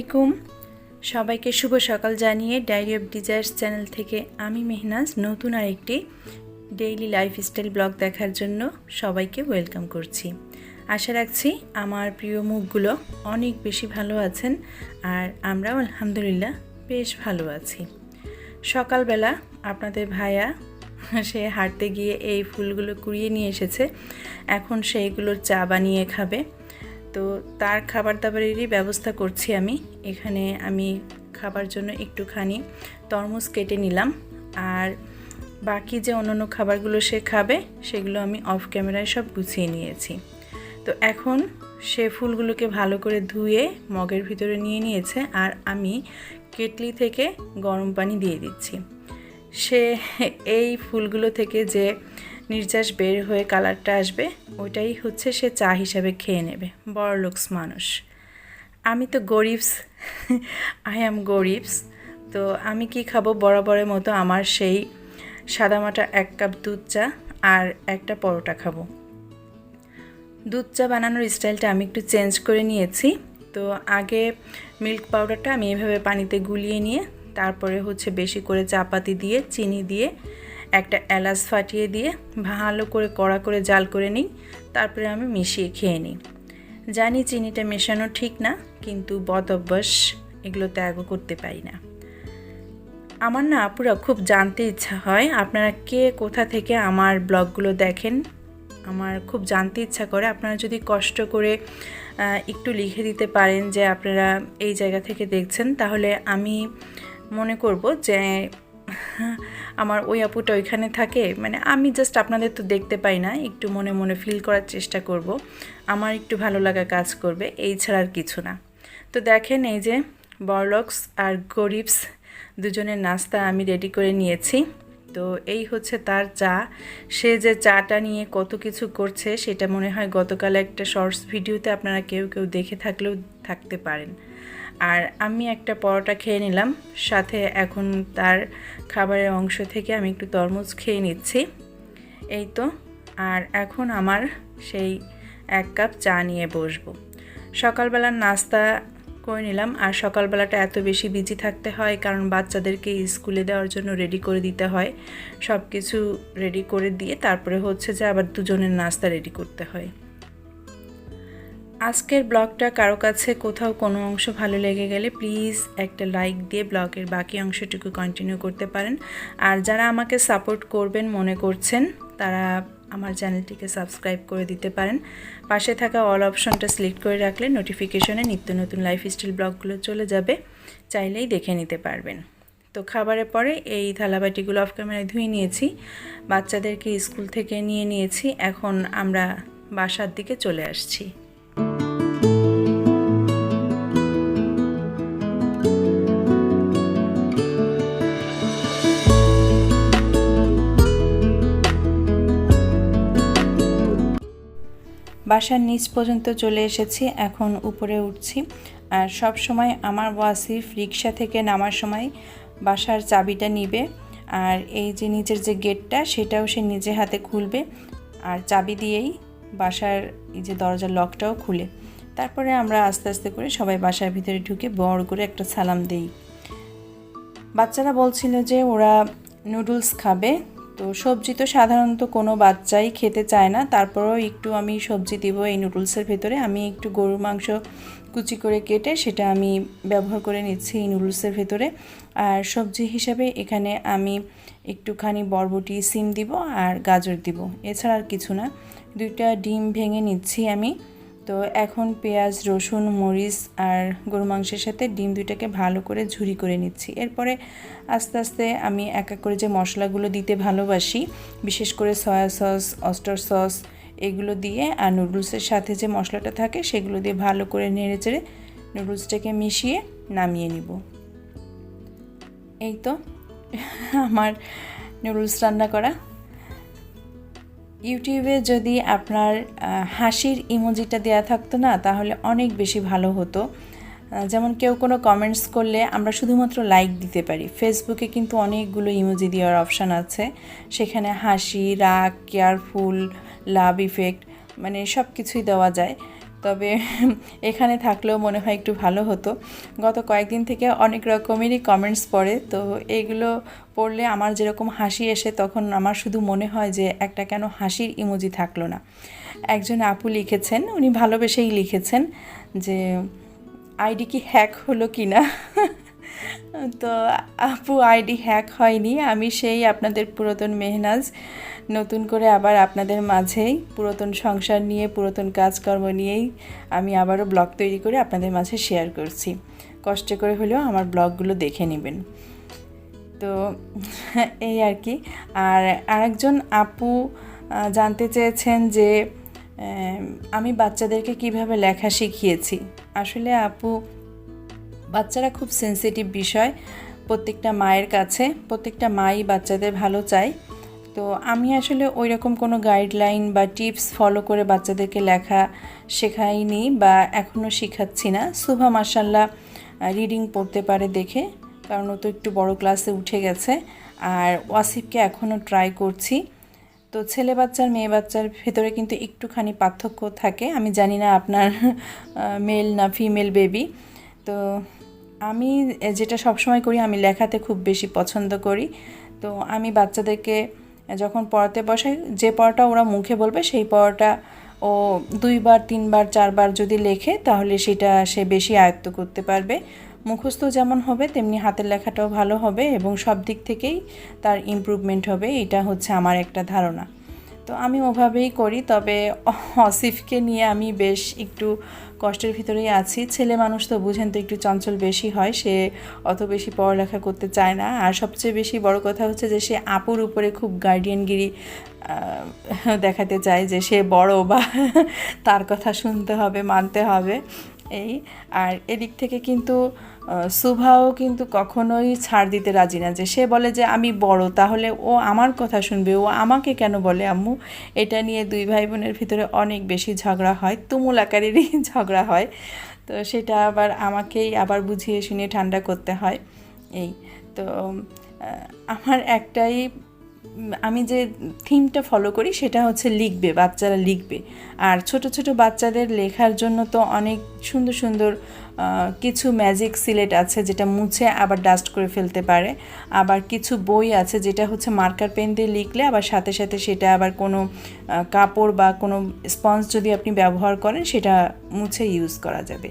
আলাইকুম। সবাইকে শুভ সকাল জানিয়ে ডায়েরি অফ ডিজায়ার্স চ্যানেল থেকে আমি মেহনাজ নতুন আরেকটি ডেইলি লাইফস্টাইল ব্লগ দেখার জন্য সবাইকে ওয়েলকাম করছি। আশা রাখছি আমার প্রিয় মুখগুলো অনেক বেশি ভালো আছেন আর আমরাও আলহামদুলিল্লাহ বেশ ভালো আছি। সকালবেলা আপনাদের ভাইয়া সে হাঁটতে গিয়ে এই ফুলগুলো কুড়িয়ে নিয়ে এসেছে। এখন সেইগুলোর চা বানিয়ে খাবে। তো তার খাবার দাবারেরই ব্যবস্থা করছি আমি। এখানে আমি খাবার জন্য একটুখানি তরমুজ কেটে নিলাম। আর বাকি যে অন্যান্য খাবারগুলো সে খাবে, সেগুলো আমি অফ ক্যামেরায় সব গুছিয়ে নিয়েছি। তো এখন সে ফুলগুলোকে ভালো করে ধুয়ে মগের ভিতরে নিয়ে নিয়েছে আর আমি কেটলি থেকে গরম পানি দিয়ে দিচ্ছি। সে এই ফুলগুলো থেকে যে নির্যাস বের হয়ে কালারটা আসবে, ওইটাই হচ্ছে সে চা হিসাবে খেয়ে নেবে। বড় লোকস মানুষ। আমি তো গরিবস আই অ্যাম গরিবস। তো আমি কি খাব? বরাবরের মতো আমার সেই সাদামাটা এক কাপ দুধ চা আর একটা পরোটা খাব। দুধ চা বানানোর স্টাইলটা আমি একটু চেঞ্জ করে নিয়েছি। তো আগে মিল্ক পাউডারটা আমি এভাবে পানিতে গুলিয়ে নিয়ে, তারপরে হচ্ছে বেশি করে চাপাতি দিয়ে, চিনি দিয়ে একটা এলাচ ফাটিয়ে দিয়ে ভালো করে কড়া করে জাল করে নিই, তারপরে আমি মিশিয়ে খেয়ে নিই। জানি চিনিটা মেশানো ঠিক না, কিন্তু বদ অভ্যাস এগুলো ত্যাগও করতে পারি না। আমার না আপুরা খুব জানতে ইচ্ছা হয়, আপনারা কে কোথা থেকে আমার ব্লগগুলো দেখেন? আমার খুব জানতে ইচ্ছা করে, আপনারা যদি কষ্ট করে একটু লিখে দিতে পারেন যে আপনারা এই জায়গা থেকে দেখছেন, তাহলে আমি মনে করব যে আমার ওই আপুটা ওইখানে থাকে মানে আমি জাস্ট আপনাদের তো দেখতে পাই না, একটু মনে মনে ফিল করার চেষ্টা করব। আমার একটু ভালো লাগা কাজ করবে, এই ছাড়া আর কিছু না। তো দেখেন এই যে বরলক্স আর গরিবস দুজনের নাস্তা আমি রেডি করে নিয়েছি। তো এই হচ্ছে তার চা। সে যে চাটা নিয়ে কত কিছু করছে, সেটা মনে হয় গতকাল একটা শর্টস ভিডিওতে আপনারা কেউ কেউ দেখে থাকলেও থাকতে পারেন। আর আমি একটা পরোটা খেয়ে নিলাম। সাথে এখন তার খাবারের অংশ থেকে আমি একটু তরমুজ খেয়ে নিচ্ছি। এই তো, আর এখন আমার সেই এক কাপ চা নিয়ে বসবো। সকালবেলার নাস্তা করে নিলাম, আর সকালবেলাটা এত বেশি বিজি থাকতে হয়, কারণ বাচ্চাদেরকে স্কুলে দেওয়ার জন্য রেডি করে দিতে হয়। সব কিছু রেডি করে দিয়ে তারপরে হচ্ছে যে আবার দুজনের নাস্তা রেডি করতে হয়। আজকের ব্লগটা কারও কাছে কোথাও কোনো অংশ ভালো লেগে গেলে প্লিজ একটা লাইক দিয়ে ব্লগের বাকি অংশটুকু কন্টিনিউ করতে পারেন। আর যারা আমাকে সাপোর্ট করবেন, মনে করছেন, তারা আমার চ্যানেলটিকে সাবস্ক্রাইব করে দিতে পারেন। পাশে থাকা অল অপশনটা সিলেক্ট করে রাখলে নোটিফিকেশনে নিত্য নতুন লাইফস্টাইল ব্লগগুলো চলে যাবে। চাইলেই দেখে নিতে পারবেন। তো খাবারের পরে এই থালাবাটিগুলো অফ ক্যামেরায় ধুয়ে নিয়েছি। বাচ্চাদেরকে স্কুল থেকে নিয়ে নিয়েছি। এখন আমরা বাসার দিকে চলে আসছি। বাসার নিচ পর্যন্ত চলে এসেছি, এখন উপরে উঠছি। আর সব সময় আমার ওয়াসিফ রিক্সা থেকে নামার সময় বাসার চাবিটা নিবে। আর এই যে নিচের যে গেটটা, সেটাও সে নিজে হাতে খুলবে। আর চাবি দিয়েই বাসার এই যে দরজার লকটাও খুলে। তারপরে আমরা আস্তে আস্তে করে সবাই বাসার ভিতরে ঢুকে বড় করে একটা সালাম দেই। বাচ্চারা বলছিল যে ওরা নুডলস খাবে। তো সবজি তো সাধারণত কোনো বাচ্চাই খেতে চায় না। তারপরেও একটু আমি সবজি দিব এই নুডলসের ভেতরে। আমি একটু গরুর মাংস কুচি করে কেটে সেটা আমি ব্যবহার করে নিচ্ছি এই নুডলসের ভেতরে। আর সবজি হিসাবে এখানে আমি একটুখানি বরবটি, সিম দিব আর গাজর দিব। এছাড়া আর কিছু না। দুইটা ডিম ভেঙে নিচ্ছি আমি। তো এখন পেঁয়াজ, রসুন, মরিচ আর গরু মাংসের সাথে ডিম দুইটাকে ভালো করে ঝুরি করে নিচ্ছি। এরপরে আস্তে আস্তে আমি এক এক করে যে মশলাগুলো দিতে ভালোবাসি, বিশেষ করে সয়া সস, অস্টার সস, এগুলো দিয়ে আর নুডলসের সাথে যে মশলাটা থাকে সেগুলো দিয়ে ভালো করে নেড়ে চেড়ে নুডলসটাকে মিশিয়ে নামিয়ে নিব। এই তো, আমার নুডলস রান্না করা ইউটিউবে যদি আপনার হাসির ইমোজিটা দেওয়া থাকতো না, তাহলে অনেক বেশি ভালো হতো। যেমন কেউ কোনো কমেন্টস করলে আমরা শুধুমাত্র লাইক দিতে পারি। ফেসবুকে কিন্তু অনেকগুলো ইমোজি দেওয়ার অপশান আছে। সেখানে হাসি, রাগ কেয়ারফুল লাভ ইফেক্ট মানে সব কিছুই দেওয়া যায়। তবে এখানে থাকলেও মনে হয় একটু ভালো হতো। গত কয়েকদিন থেকে অনেক রকমেরই কমেন্টস পড়ে। তো এইগুলো পড়লে আমার যেরকম হাসি এসে তখন আমার শুধু মনে হয় যে একটা কেন হাসির ইমোজি থাকল না। একজন আপু লিখেছেন, উনি ভালোবেসেই লিখেছেন যে, আইডি কি হ্যাক হলো কি না তো আপু আইডি হ্যাক হয়নি, আমি সেই আপনাদের পুরাতন মেহনাজ। নতুন করে আবার আপনাদের মাঝেই পুরাতন সংসার নিয়ে, পুরাতন কাজকর্ম নিয়েই আমি আবারও ব্লগ তৈরি করে আপনাদের মাঝে শেয়ার করছি। কষ্ট করে হলেও আমার ব্লগগুলো দেখে নেবেন। তো এই আর কি। আর আরেকজন আপু জানতে চেয়েছেন যে আমি বাচ্চাদেরকে কীভাবে লেখা শিখিয়েছি? আসলে আপু বাচ্চারা খুব সেনসিটিভ বিষয়। প্রত্যেকটা মায়ের কাছে, প্রত্যেকটা মাই বাচ্চাদের ভালো চায়। তো আমি আসলে ওই রকম কোনো গাইডলাইন বা টিপস ফলো করে বাচ্চাদেরকে লেখা শেখাইনি বা এখনও শেখাচ্ছি না। সুভা মার্শাল্লাহ রিডিং পড়তে পারে দেখে, কারণ ও তো একটু বড় ক্লাসে উঠে গেছে। আর ওয়াসিফকে এখনও ট্রাই করছি। তো ছেলে বাচ্চার, মেয়ে বাচ্চার ভেতরে কিন্তু একটুখানি পার্থক্য থাকে। আমি জানি না আপনার মেল না ফিমেল বেবি তো আমি যেটা সবসময় করি, আমি লেখাতে খুব বেশি পছন্দ করি। তো আমি বাচ্চাদেরকে যখন পড়াতে বসাই, যে পড়াটা ওরা মুখে বলবে, সেই পড়াটা ও দুইবার, তিনবার, চারবার যদি লেখে, তাহলে সেটা সে বেশি আয়ত্ত করতে পারবে। মুখস্থ যেমন হবে, তেমনি হাতের লেখাটাও ভালো হবে এবং সব দিক থেকেই তার ইমপ্রুভমেন্ট হবে, এটা হচ্ছে আমার একটা ধারণা। তো আমি ওভাবেই করি, তবে অসিফকে নিয়ে আমি বেশ একটু কষ্টের ভিতরেই আছি। ছেলে মানুষ তো বুঝেন তো একটু চঞ্চল বেশি হয়, সে অত বেশি পড়ালেখা করতে চায় না। আর সবচেয়ে বেশি বড় কথা হচ্ছে যে, সে আপুর উপরে খুব গার্ডিয়ানগিরি দেখাতে চায় যে, সে বড় বা তার কথা শুনতে হবে, মানতে হবে। এই, আর এদিক থেকে কিন্তু সুভাও কিন্তু কখনোই ছাড় দিতে রাজি না যে সে বলে যে আমি বড়, তাহলে ও আমার কথা শুনবে, ও আমাকে কেন বলে আম্মু? এটা নিয়ে দুই ভাই বোনের ভিতরে অনেক বেশি ঝগড়া হয়, তুমুল আকারেরই ঝগড়া হয়। তো সেটা আবার আমাকেই আবার বুঝিয়ে শুনিয়ে ঠান্ডা করতে হয়। এই, তো আমার একটাই আমি যে থিমটা ফলো করি সেটা হচ্ছে লিখবে, বাচ্চারা লিখবে। আর ছোট ছোট বাচ্চাদের লেখার জন্য তো অনেক সুন্দর সুন্দর কিছু ম্যাজিক সিলেট আছে যেটা মুছে আবার ডাস্ট করে ফেলতে পারে। আবার কিছু বই আছে যেটা হচ্ছে মার্কার পেন দিয়ে লিখলে আবার সাথে সাথে সেটা আবার কোনো কাপড় বা কোনো স্পঞ্জ যদি আপনি ব্যবহার করেন সেটা মুছে ইউজ করা যাবে।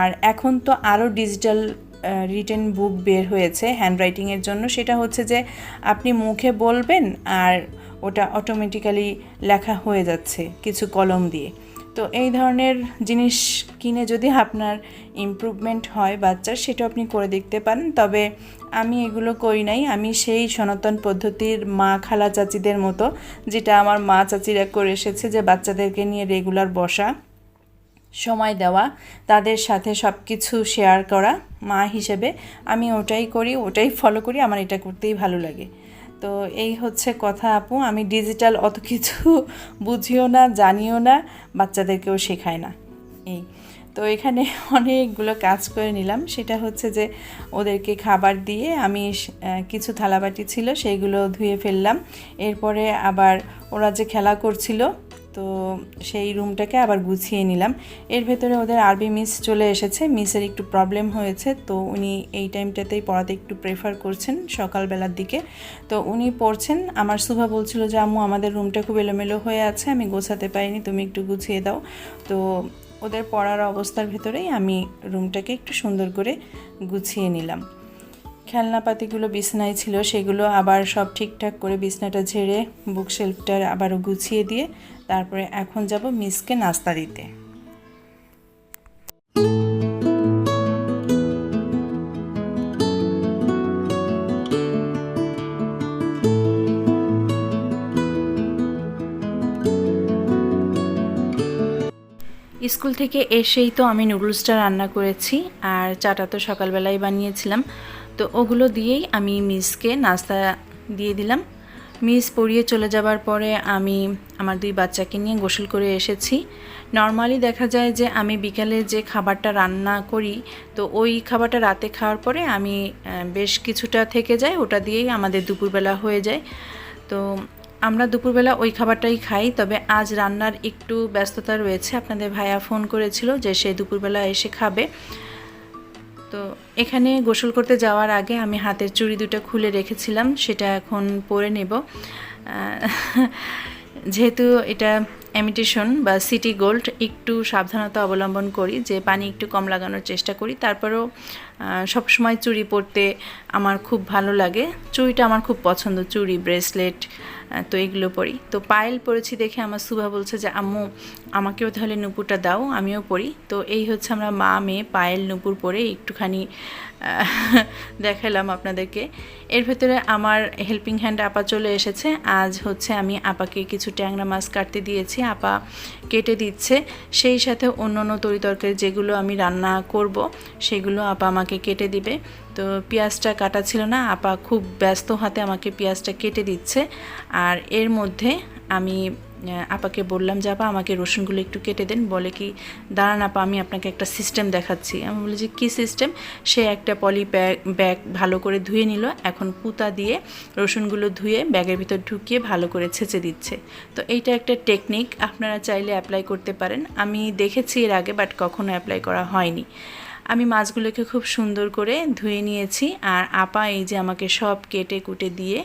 আর এখন তো আরও ডিজিটাল রিটেন বুক বের হয়েছে হ্যান্ডরাইটিংয়ের জন্য। সেটা হচ্ছে যে আপনি মুখে বলবেন আর ওটা অটোমেটিক্যালি লেখা হয়ে যাচ্ছে কিছু কলম দিয়ে। তো এই ধরনের জিনিস কিনে যদি আপনার ইমপ্রুভমেন্ট হয় বাচ্চার সেটা আপনি করে দেখতে পারেন। তবে আমি এগুলো করি নাই। আমি সেই সনাতন পদ্ধতির মা খালা চাচিদের মতো, যেটা আমার মা চাচিরা করে এসেছে যে বাচ্চাদেরকে নিয়ে রেগুলার বসা। সময় দেওয়া, তাদের সাথে সব কিছু শেয়ার করা, মা হিসেবে আমি ওটাই করি, ওটাই ফলো করি, আমার এটা করতেই ভালো লাগে। তো এই হচ্ছে কথা আপু, আমি ডিজিটাল অত কিছু বুঝিও না, জানিও না, বাচ্চাদেরকেও শেখাই না। এই, তো এখানে অনেকগুলো কাজ করে নিলাম, সেটা হচ্ছে যে ওদেরকে খাবার দিয়ে আমি কিছু থালাবাটি ছিল, সেইগুলো ধুয়ে ফেললাম, এরপরে আবার ওরা যে খেলা করছিল তো সেই রুমটাকে আবার গুছিয়ে নিলাম। এর ভেতরে ওদের আরবি মিস চলে এসেছে, মিসের একটু প্রবলেম হয়েছে, তো উনি এই টাইমটাতেই পড়াতে একটু প্রেফার করছেন সকালবেলার দিকে। তো উনি পড়ছেন, আমার সুভা বলছিল যে, আম্মু, আমাদের রুমটা খুব এলোমেলো হয়ে আছে, আমি গোছাতে পারিনি, তুমি একটু গুছিয়ে দাও। তো ওদের পড়ার অবস্থার ভেতরেই আমি রুমটাকে একটু সুন্দর করে গুছিয়ে নিলাম। খেলনাপাতিগুলো বিছনায় ছিল, সেগুলো আবার সব ঠিকঠাক করে বিছনাটা ঝেড়ে বুক শেলফটা আবারও গুছিয়ে দিয়ে তারপরে এখন যাব মিসকে নাস্তা দিতে। স্কুল থেকে এসেই তো আমি নুডলসটা রান্না করেছি, আর চাটা তো সকালবেলায় বানিয়েছিলাম। তো ওগুলো দিয়েই আমি মিসকে নাস্তা দিয়ে দিলাম। মিস পড়িয়ে চলে যাবার পরে আমি আমার দুই বাচ্চাকে নিয়ে গোসল করে এসেছি। নর্মালি দেখা যায় যে আমি বিকালে যে খাবারটা রান্না করি, তো ওই খাবারটা রাতে খাওয়ার পরে আমি বেশ কিছুটা থেকে যায়, ওটা দিয়েই আমাদের দুপুরবেলা হয়ে যায়। তো আমরা দুপুরবেলা ওই খাবারটাই খাই, তবে আজ রান্নার একটু ব্যস্ততা রয়েছে। আপনাদের ভাইয়া ফোন করেছিল যে সে দুপুরবেলা এসে খাবে। তো এখানে গোসল করতে যাওয়ার আগে আমি হাতের চুড়ি দুটো খুলে রেখেছিলাম, সেটা এখন পরে নেব। যেহেতু এটা অ্যামিটেশন বা সিটি গোল্ড একটু সাবধানতা অবলম্বন করি, যে পানি একটু কম লাগানোর চেষ্টা করি। তারপরেও সবসময় চুড়ি পরতে আমার খুব ভালো লাগে। চুড়িটা আমার খুব পছন্দ, চুড়ি ব্রেসলেট তো এগুলো পরি। তো পায়েল পরেছি দেখে আমার সুভা বলছে যে, আম্মু আমাকেও তাহলে নুপুরটা দাও, আমিও পরি তো এই হচ্ছে আমরা মা, মেয়ে, পায়েল, নুপুর পরে একটুখানি দেখালাম আপনাদেরকে। এর ভেতরে আমার হেল্পিং হ্যান্ড আপা চলে এসেছে। আজ হচ্ছে আমি আপাকে কিছু ট্যাংরা মাছ কাটতে দিয়েছি। আপা কেটে দিচ্ছে। সেই সাথে অন্য অন্য তরি তরকারি যেগুলো আমি রান্না করব, সেগুলো আপা আমাকে কেটে দিবে। তো পেঁয়াজটা কাটা ছিল না, আপা খুব ব্যস্ত হাতে আমাকে পেঁয়াজটা কেটে দিচ্ছে। আর এর মধ্যে আমি আপাকে বললাম যে, আপা, আমাকে রসুনগুলো একটু কেটে দেন। বলে কি, দাঁড়ান আপা, আমি আপনাকে একটা সিস্টেম দেখাচ্ছি। আমি বলি যে, কী সিস্টেম সে একটা পলি ব্যাগ ব্যাগ ভালো করে ধুয়ে নিল। এখন পুতা দিয়ে রসুনগুলো ধুয়ে ব্যাগের ভিতর ঢুকিয়ে ভালো করে ছেঁচে দিচ্ছে। তো এইটা একটা টেকনিক আপনারা চাইলে অ্যাপ্লাই করতে পারেন। আমি দেখেছি এর আগে বাট কখনো অ্যাপ্লাই করা হয়নি। আমি মাছগুলোকে খুব সুন্দর করে ধুয়ে নিয়েছি আর আপা এই যে আমাকে সব কেটে কুটে দিয়ে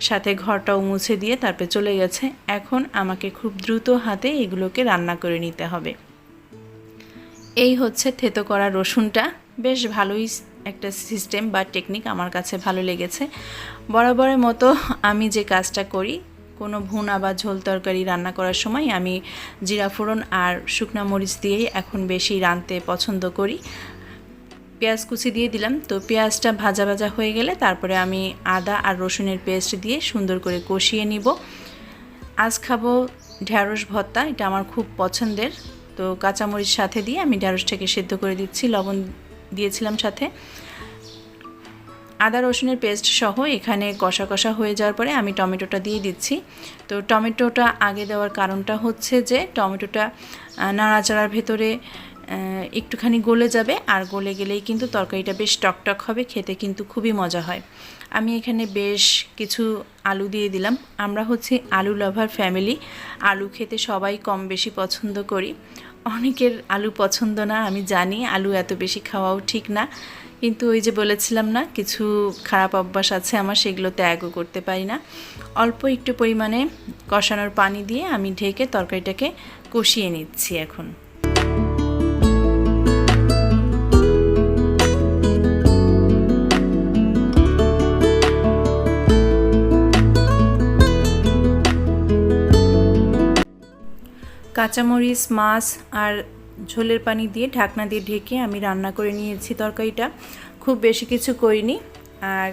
সাথে ঘরটাও মুছে দিয়ে তারপরে চলে গেছে। এখন আমাকে খুব দ্রুত হাতে এগুলোকে রান্না করে নিতে হবে। এই হচ্ছে থেতো করা রসুনটা। বেশ ভালোই একটা সিস্টেম বা টেকনিক আমার কাছে ভালো লেগেছে। বরাবরের মতো আমি যে কাজটা করি, কোনো ভুনা বা ঝোল তরকারি রান্না করার সময় আমি জিরা ফোড়ন আর শুকনা মরিচ দিয়েই এখন বেশি রাঁধতে পছন্দ করি। পেঁয়াজ কুচি দিয়ে দিলাম। তো পেঁয়াজটা ভাজা ভাজা হয়ে গেলে তারপরে আমি আদা আর রসুনের পেস্ট দিয়ে সুন্দর করে কষিয়ে নিব। আজ খাব ঢ্যাঁড়স ভর্তা, এটা আমার খুব পছন্দের। তো কাঁচামরিচ সাথে দিয়ে আমি ঢ্যাঁড়সটাকে সেদ্ধ করে দিচ্ছি, লবণ দিয়েছিলাম সাথে। আদা, রসুনের পেস্ট সহ এখানে কষা কষা হয়ে যাওয়ার পরে আমি টমেটোটা দিয়ে দিচ্ছি। তো টমেটোটা আগে দেওয়ার কারণটা হচ্ছে যে টমেটোটা নাড়াচাড়ার ভেতরে একটুখানি গলে যাবে। আর গলে গেলেই কিন্তু তরকারিটা বেশ টকটক হবে, খেতে কিন্তু খুবই মজা হয়। আমি এখানে বেশ কিছু আলু দিয়ে দিলাম। আমরা হচ্ছে আলু লাভার ফ্যামিলি আলু খেতে সবাই কম বেশি পছন্দ করি। অনেকের আলু পছন্দ না, আমি জানি আলু এত বেশি খাওয়াও ঠিক না। কিন্তু ওই যে বলেছিলাম না, কিছু খারাপ অভ্যাস আছে আমার, সেগুলো ত্যাগও করতে পারি না। অল্প একটু পরিমাণে কষানোর পানি দিয়ে আমি ঢেকে তরকারিটাকে কষিয়ে নিচ্ছি এখন। কাঁচামরিচ, মাছ আর ঝোলের পানি দিয়ে ঢাকনা দিয়ে ঢেকে আমি রান্না করে নিয়েছি তরকারিটা। খুব বেশি কিছু করিনি। আর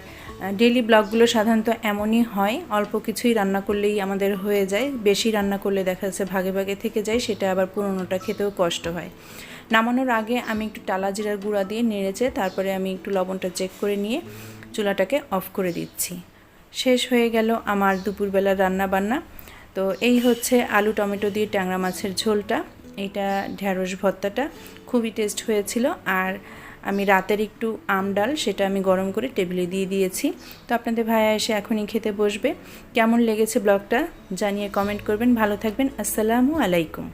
ডেলি ব্লগগুলো সাধারণত এমনই হয়, অল্প কিছুই রান্না করলেই আমাদের হয়ে যায়। বেশি রান্না করলে দেখা যাচ্ছে ভাগে ভাগে থেকে যায়, সেটা আবার পুরোনোটা খেতেও কষ্ট হয়। নামানোর আগে আমি একটু টালা জিরার গুঁড়া দিয়ে নেড়েছে তারপরে আমি একটু লবণটা চেক করে নিয়ে চুলাটাকে অফ করে দিচ্ছি। শেষ হয়ে গেল আমার দুপুরবেলার রান্না বান্না তো এই হচ্ছে আলু টমেটো দিয়ে ট্যাংরা মাছের ঝোলটা। এটা ঢ্যাঁড়স ভর্তাটা। খুবই টেস্ট হয়েছিল। আর আমি রাতের একটু আম ডাল, সেটা আমি গরম করে টেবিলে দিয়ে দিয়েছি। তো আপনাদের ভাইয়া এসে এখনই খেতে বসবে। কেমন লেগেছে ব্লগটা জানিয়ে কমেন্ট করবেন। ভালো থাকবেন। আসসালামু আলাইকুম।